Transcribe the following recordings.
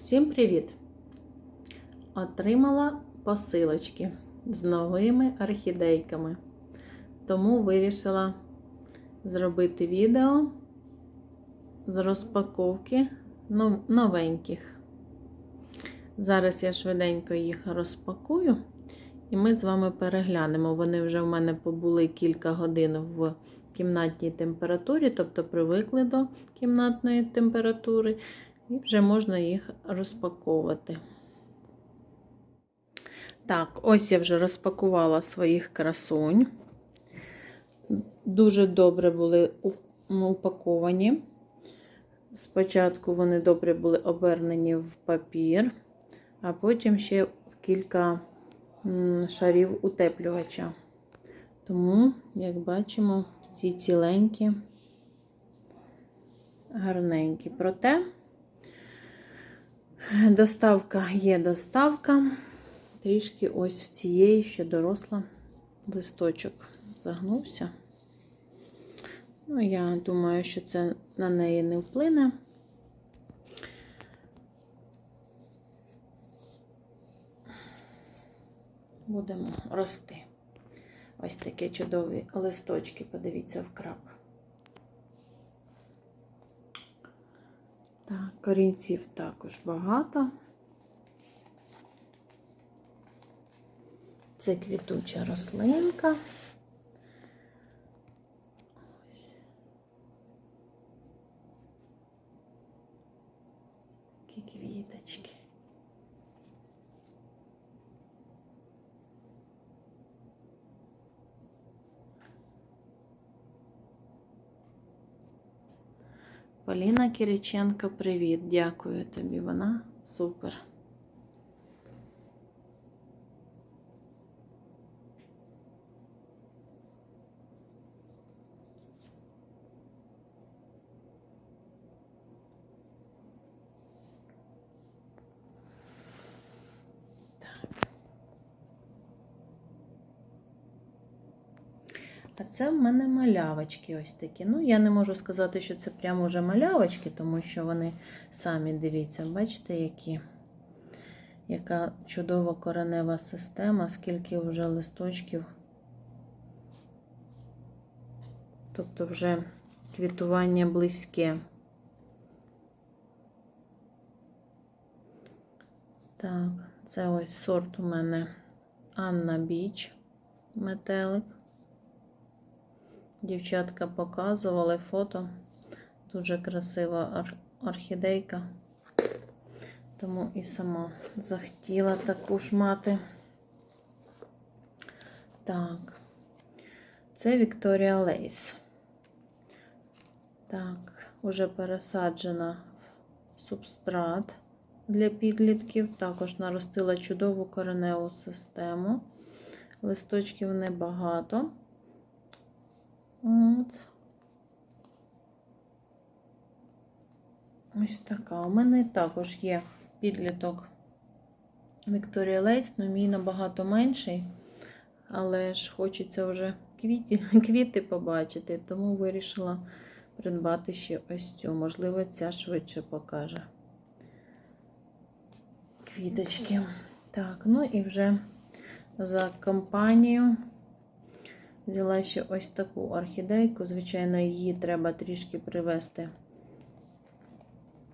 Всім привіт! Отримала посилочки з новими орхідейками. Тому вирішила зробити відео з розпаковки новеньких. Зараз я швиденько їх розпакую, і ми з вами переглянемо. Вони вже в мене побули кілька годин в кімнатній температурі, тобто привикли до кімнатної температури. І вже можна їх розпаковувати. Так, ось я вже розпакувала своїх красунь. Дуже добре були упаковані. Спочатку вони добре були обернені в папір, а потім ще в кілька шарів утеплювача. Тому, як бачимо, ці ціленькі, гарненькі. Проте, Доставка є доставка. Трішки ось в цієї ще доросла листочок загнувся. Ну, я думаю, що це на неї не вплине. Будемо рости. Ось такі чудові листочки, подивіться в крап. Так, корінців також багато. Це квітуча рослинка. Ось. Такі квіточки. Поліна Кириченко, привіт, дякую тобі. Вона супер. А це в мене малявочки ось такі. Ну, я не можу сказати, що це прямо вже малявочки, тому що вони самі дивіться, бачите, які, яка чудова коренева система, скільки вже листочків. Тобто вже квітування близьке. Так, це ось сорт у мене Анна Біч метелик. Дівчатка показували фото. Дуже красива орхідейка. Тому і сама захотіла таку ж мати. Так, це Вікторія Лейс. Так, уже пересаджена в субстрат для підлітків. Також наростила чудову кореневу систему. Листочків небагато. От. Ось така. У мене також є підліток Вікторія Лейс, але мій набагато менший. Але ж хочеться вже квіті, квіти побачити, тому вирішила придбати ще ось цю. Можливо, ця швидше покаже. Квіточки. Так, ну і вже за компанію. Взяла ще ось таку орхідейку. Звичайно, її треба трішки привести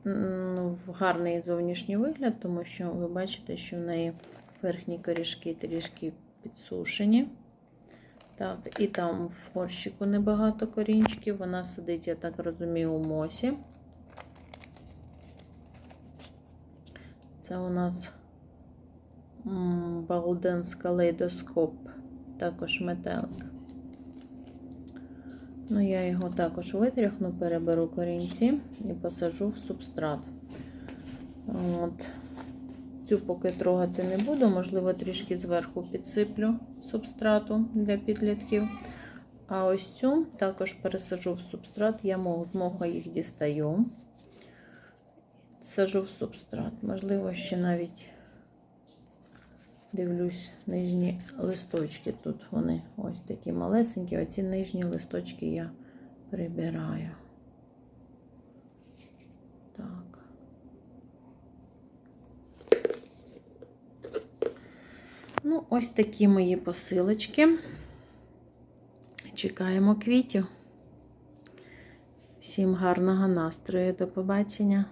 в гарний зовнішній вигляд, тому що ви бачите, що в неї верхні корішки трішки підсушені. Так, І там в горщику небагато корінчиків. Вона сидить, я так розумію, у мосі. Це у нас Балденс калейдоскоп, також метелик. Ну, я його також витряхну, переберу корінці і посажу в субстрат. От. Цю поки трогати не буду, можливо, трішки зверху підсиплю субстрату для підлітків. А ось цю також пересажу в субстрат, я з моха їх дістаю, сажу в субстрат. Можливо, ще навіть дивлюсь, нижні листочки. Тут вони ось такі малесенькі, оці нижні листочки я прибираю. Так. Ну, ось такі мої посилочки. Чекаємо квітів. Всім гарного настрою, до побачення!